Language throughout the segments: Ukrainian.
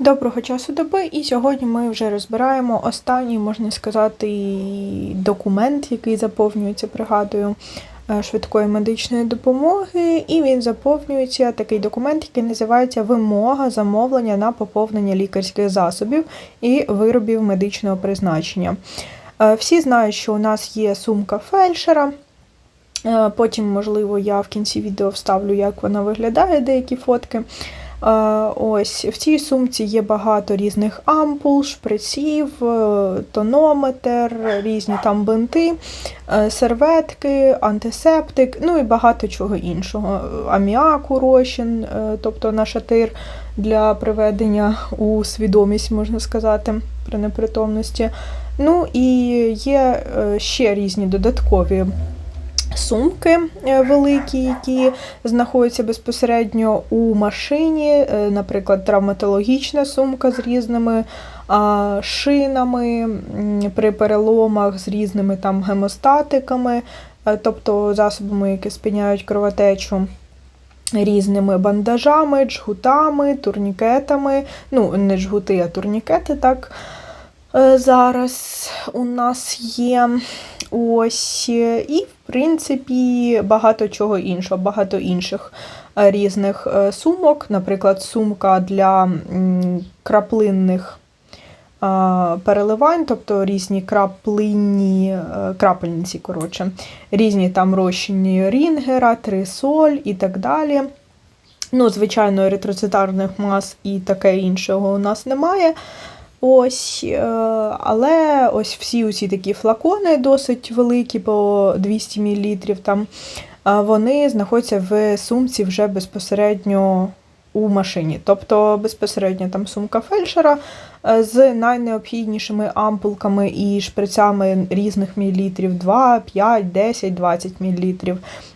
Доброго часу доби, і сьогодні ми вже розбираємо останній, можна сказати, документ, який заповнюється бригадою е, швидкої медичної допомоги. І він заповнюється такий документ, який називається Вимога замовлення на поповнення лікарських засобів і виробів медичного призначення. Е, Всі знають, що у нас є сумка фельдшера. Е, Потім, можливо, я в кінці відео вставлю, як вона виглядає, деякі фотки. Е, Ось в цій сумці є багато різних ампул, шприців, е, тонометр, різні там бинти, е, серветки, антисептик, ну і багато чого іншого. Аміаку розчин, тобто нашатир для приведення у свідомість, можна сказати, при непритомності. Ну і є ще різні додаткові сумки е, великі, які знаходяться безпосередньо у машині, е, наприклад, травматологічна сумка з різними шинами при переломах, з різними там гемостатиками, е, тобто засобами, які спиняють кровотечу. Різними бандажами, джгутами, турнікетами. Ну, не джгути, а турнікети, так. Зараз у нас є ось, е, і, в принципі, багато чого іншого, багато інших е, різних е, сумок. Наприклад, сумка для краплинних переливань, тобто різні краплинні, крапельниці, коротше, різні там розчинні рінгера, трисоль і так далі. Ну, звичайно, еритроцитарних мас і таке іншого у нас немає. Ось, е, але ось всі усі такі флакони досить великі, по 200 мл, там, вони знаходяться в сумці вже безпосередньо у машині. Тобто безпосередньо там сумка фельдшера е, з найнеобхіднішими ампулками і шприцями різних мілілітрів 2, 5, 10, 20 мл.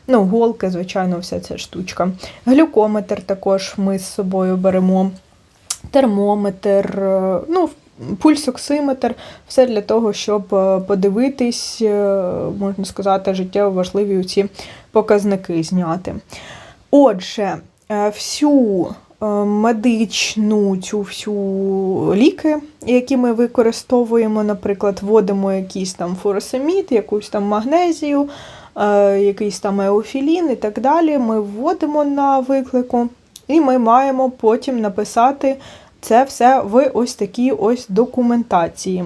Ну, голки, звичайно, вся ця штучка. Глюкометр також ми з собою беремо термометр, е, ну, пульсоксиметр, все для того, щоб е, подивитись, е, можна сказати, життєво важливі ці показники зняти. Отже, е, всю медичну цю всю ліки, які ми використовуємо, наприклад, вводимо якийсь там фуросемід, якусь там магнезію, якийсь там еофілін і так далі. Ми вводимо на виклику, і ми маємо потім написати це все в ось такій ось документації.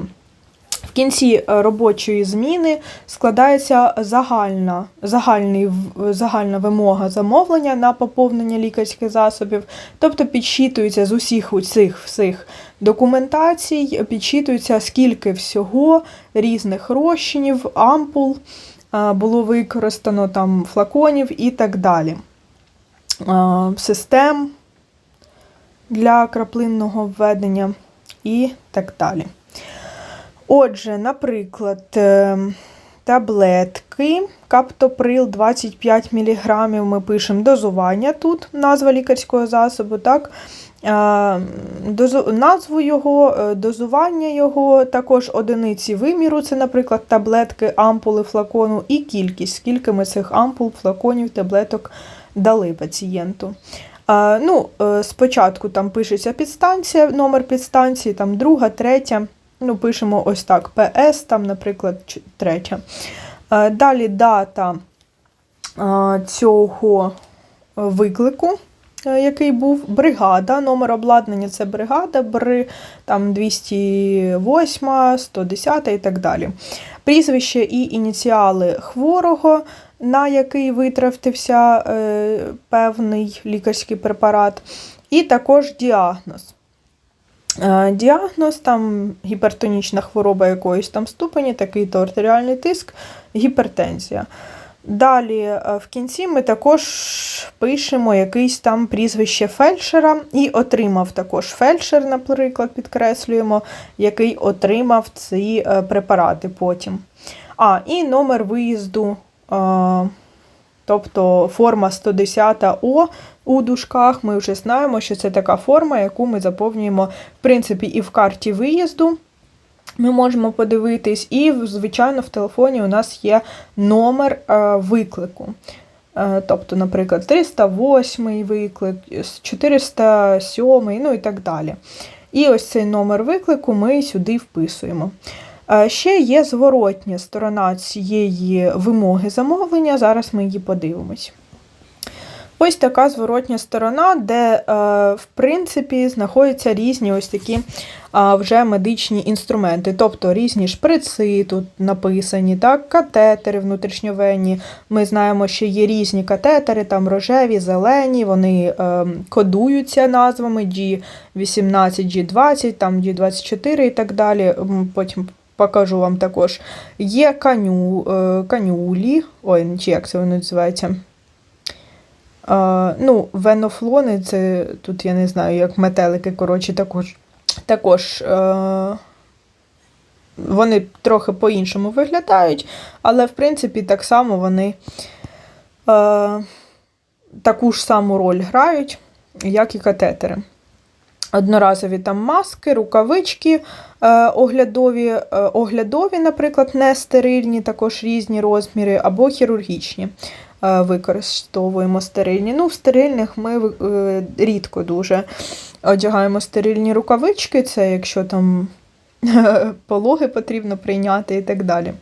В кінці е, робочої зміни складається загальна, загальний, загальна вимога замовлення на поповнення лікарських засобів, тобто підсчитується з усіх цих всіх документацій, підсчитується, скільки всього різних розчинів, ампул е, було використано, там, флаконів і так далі. Е, Систем для краплинного введення і так далі. Отже, наприклад, е, таблетки, каптоприл 25 мг, ми пишемо дозування тут, назва лікарського засобу, так? Е, Назву його, е, дозування його, також одиниці виміру, це, наприклад, таблетки, ампули, флакону і кількість, скільки ми цих ампул, флаконів, таблеток дали пацієнту. Ну, е, спочатку там пишеться підстанція, номер підстанції, там друга, третя. Ну, пишемо ось так: ПС, там, наприклад, третя. Е, Далі дата цього виклику, е, який був, бригада, номер обладнання це бригада, бри, там 208, 110 і так далі. Прізвище і ініціали хворого, на який витратився е, певний лікарський препарат, і також діагноз. Е, Діагноз там гіпертонічна хвороба якоїсь там ступені, такий то артеріальний тиск, гіпертензія. Далі е, в кінці ми також пишемо якийсь там прізвище фельдшера і отримав також фельдшер, наприклад, підкреслюємо, який отримав ці е, препарати потім. А, і номер виїзду, тобто форма 110О у дужках. Ми вже знаємо, що це така форма, яку ми заповнюємо, в принципі, і в карті виїзду. Ми можемо подивитись, і, звичайно, в телефоні у нас є номер е, виклику. Е, Тобто, наприклад, 308 виклик, 407, ну і так далі. І ось цей номер виклику ми сюди вписуємо. Е, Ще є зворотня сторона цієї вимоги замовлення. Зараз ми її подивимось. Ось така зворотня сторона, де, е, в принципі, знаходяться різні ось такі вже медичні інструменти, тобто різні шприци тут написані, так, катетери внутрішньовенні. Ми знаємо, що є різні катетери, там рожеві, зелені, вони е, кодуються назвами G18, G20, там G24 і так далі. Потім покажу вам також. Є каню, е, канюлі, ой, чи як це воно називається? Е, ну, венофлони, це тут я не знаю, як метелики, коротше, також. Також е, вони трохи по-іншому виглядають, але в принципі так само вони е, таку ж саму роль грають, як і катетери. Одноразові там маски, рукавички оглядові, е, оглядові, наприклад, не стерильні, також різні розміри, або хірургічні. Е, використовуємо стерильні. Ну, в стерильних ми е, рідко дуже одягаємо стерильні рукавички, це якщо там пологи потрібно прийняти і так далі.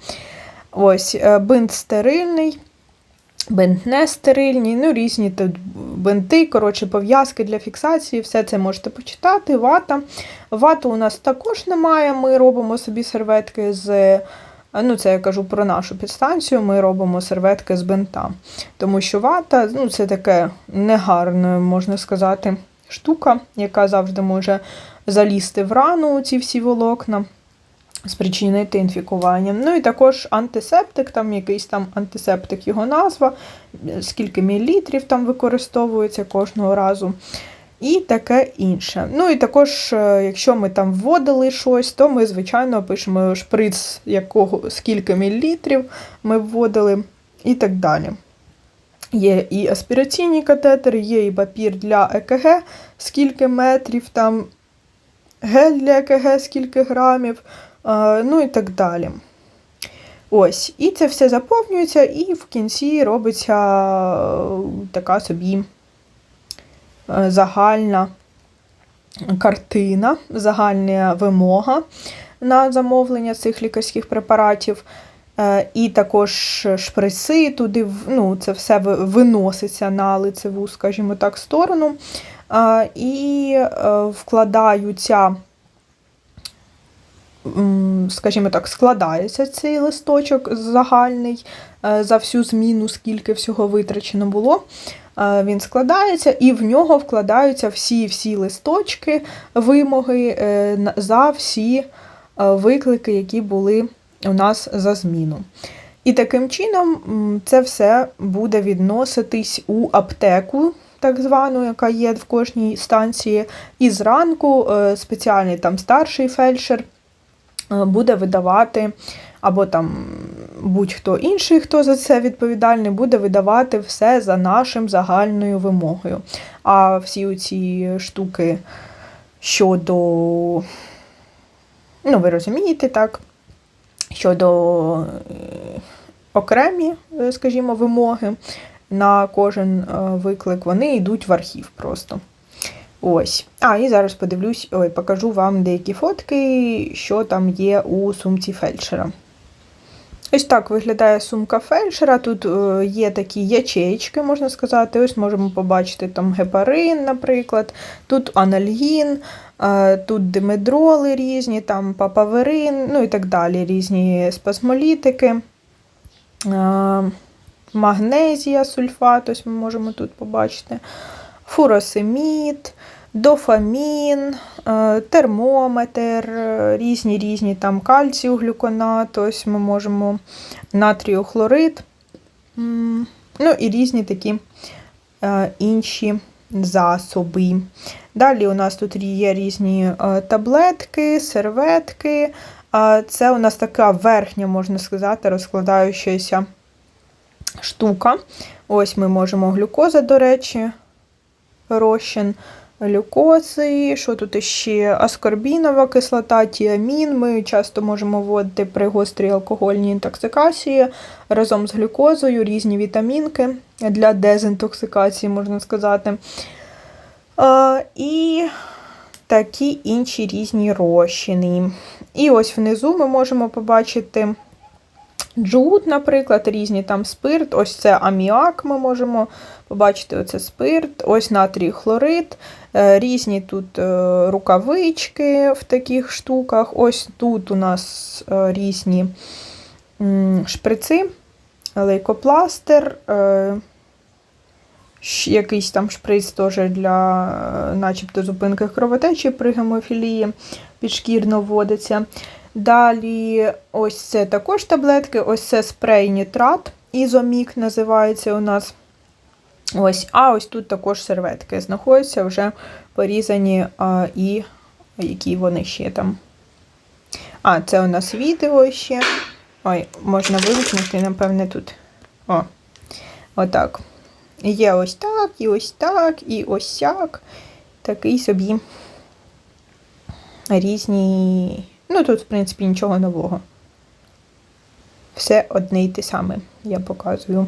Ось, е, бинт стерильний, бинт не стерильний, ну різні тут бинти, коротше, пов'язки для фіксації, все це можете почитати. Вата. Вату у нас також немає. Ми робимо собі серветки з. Ну, це я кажу про нашу підстанцію, ми робимо серветки з бинта. Тому що вата ну, це таке негарне, можна сказати, штука, яка завжди може залізти в рану ці всі волокна, спричинити інфікування. Ну і також антисептик, там якийсь там антисептик його назва, скільки мілілітрів там використовується кожного разу. І таке інше. Ну і також, е, якщо ми там вводили щось, то ми, звичайно, пишемо шприц, якого, скільки мілілітрів ми вводили, і так далі. Є і аспіраційні катетери, є і папір для ЕКГ, скільки метрів, там гель для ЕКГ, скільки грамів, ну і так далі. Ось, і це все заповнюється, і в кінці робиться е, така собі е, загальна картина, загальна вимога на замовлення цих лікарських препаратів. Е, І також шприци туди, ну, це все виноситься на лицеву, скажімо так, сторону. І вкладаються, скажімо так, складається цей листочок загальний е, за всю зміну, скільки всього витрачено було. Е, Він складається, і в нього вкладаються всі-всі листочки, вимоги е, за всі виклики, які були у нас за зміну. І таким чином це все буде відноситись у аптеку, так звану, яка є в кожній станції. І зранку спеціальний там старший фельдшер буде видавати, або там будь-хто інший, хто за це відповідальний, буде видавати все за нашим загальною вимогою. А всі ці штуки щодо, ну, ви розумієте, так, щодо е, окремі, е, скажімо, вимоги на кожен е, виклик, вони йдуть в архів просто. Ось. А, і зараз подивлюсь, ой, покажу вам деякі фотки, що там є у сумці фельдшера. Ось так виглядає сумка фельдшера. Тут е, є такі ячеїчки, можна сказати. Ось можемо побачити там гепарин, наприклад, тут анальгін, е, тут димедроли різні, там папаверин, ну і так далі, різні спазмолітики. Е, Магнезія, сульфат, ось ми можемо тут побачити, фуросемід, дофамін, е, термометр, е, різні різні там кальцію, глюконат, ось ми можемо натріохлорид, м, ну і різні такі е, інші засоби. Далі у нас тут є різні таблетки, серветки. Це у нас така верхня, можна сказати, розкладаючася штука. Ось ми можемо глюкоза, до речі, розчин глюкози. Що тут іще? Аскорбінова кислота, тіамін. Ми часто можемо вводити при гострій алкогольній інтоксикації разом з глюкозою, різні вітамінки для дезінтоксикації, можна сказати. А, і такі інші різні розчини. І ось внизу ми можемо побачити джут, наприклад, різні там спирт. Ось це аміак ми можемо побачити оце спирт, ось натрій хлорид, е, різні тут е, рукавички в таких штуках. Ось тут у нас е, різні шприци, лейкопластир. е, Якийсь там шприц теж для начебто зупинки кровотечі при гемофілії підшкірно вводиться. Далі, ось це також таблетки, ось це спрей нітрат, ізомік називається у нас. Ось, а ось тут також серветки знаходяться вже порізані, а, і які вони ще там. А, це у нас відео ще. Ой, можна вимкнути, напевне, тут. О, отак. Є ось так, і ось так, і ось сяк. Такий собі різні. Ну, тут, в принципі, нічого нового. Все одне й те саме, я показую.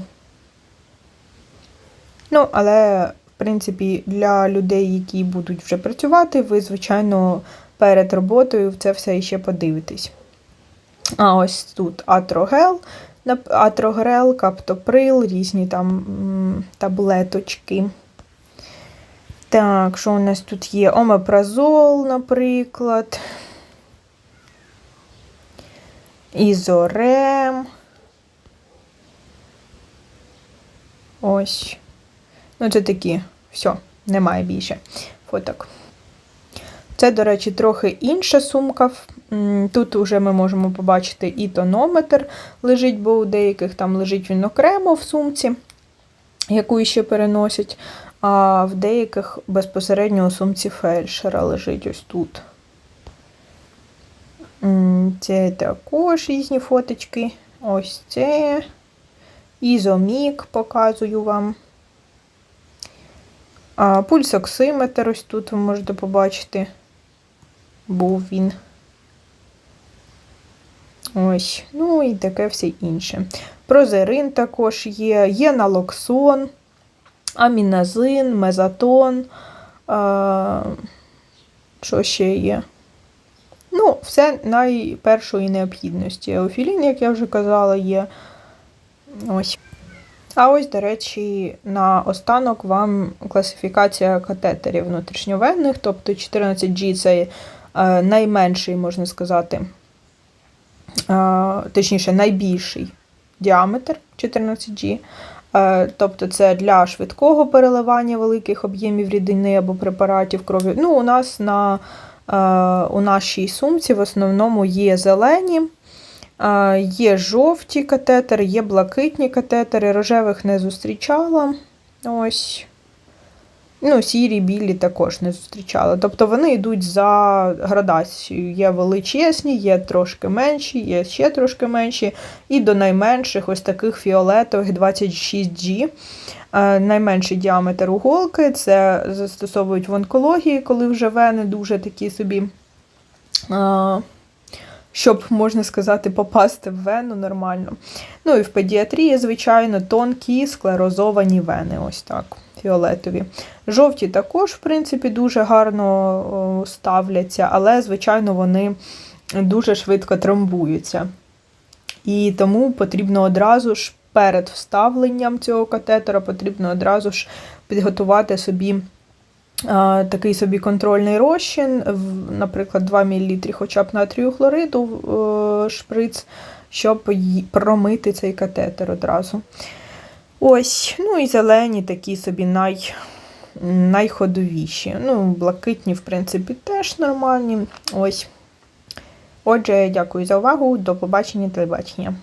Ну, але, в принципі, для людей, які будуть вже працювати, ви, звичайно, перед роботою це все ще подивитесь. А ось тут атрогел, атрогрел, каптоприл, різні там таблеточки. Так, що у нас тут є? Омепразол, наприклад. Ізорем. Ось. Ну, це такі, все, немає більше фоток. Це, до речі, трохи інша сумка. Тут вже ми можемо побачити і тонометр лежить, бо у деяких там лежить він окремо в сумці, яку ще переносять, а в деяких безпосередньо у сумці фельдшера лежить ось тут. Це також різні фоточки. Ось це. Ізомік показую вам. Пульсоксиметр ось тут ви можете побачити. Був він. Ось. Ну і таке все інше. Прозерин також є, є налоксон, аміназин, мезатон. А, що ще є? Ну, все найпершої необхідності. Еофілін, як я вже казала, є. Ось. А ось, до речі, на останок вам класифікація катетерів внутрішньовенних, тобто 14G це е, найменший, можна сказати, е, точніше, найбільший діаметр 14G. Е, Тобто це для швидкого переливання великих об'ємів рідини або препаратів крові. Ну, у нас на, у нашій сумці в основному є зелені. Є жовті катетери, є блакитні катетери, рожевих не зустрічала. Ось. Ну, сірі, білі також не зустрічала. Тобто вони йдуть за градацією. Є величезні, є трошки менші, є ще трошки менші. І до найменших, ось таких фіолетових 26G. Е, Найменший діаметр уголки. Це застосовують в онкології, коли вже вени дуже такі собі. е, щоб, можна сказати, попасти в вену нормально. Ну і в педіатрії, звичайно, тонкі склерозовані вени, ось так, фіолетові. Жовті також, в принципі, дуже гарно ставляться, але, звичайно, вони дуже швидко тромбуються. І тому потрібно одразу ж перед вставленням цього катетера потрібно одразу ж підготувати собі такий собі контрольний розчин, наприклад, 2 мл хоча б натрію хлориду е, шприц, щоб промити цей катетер одразу. Ось, ну і зелені такі собі най, найходовіші. Ну, блакитні, в принципі, теж нормальні. Ось. Отже, дякую за увагу. До побачення, телебачення.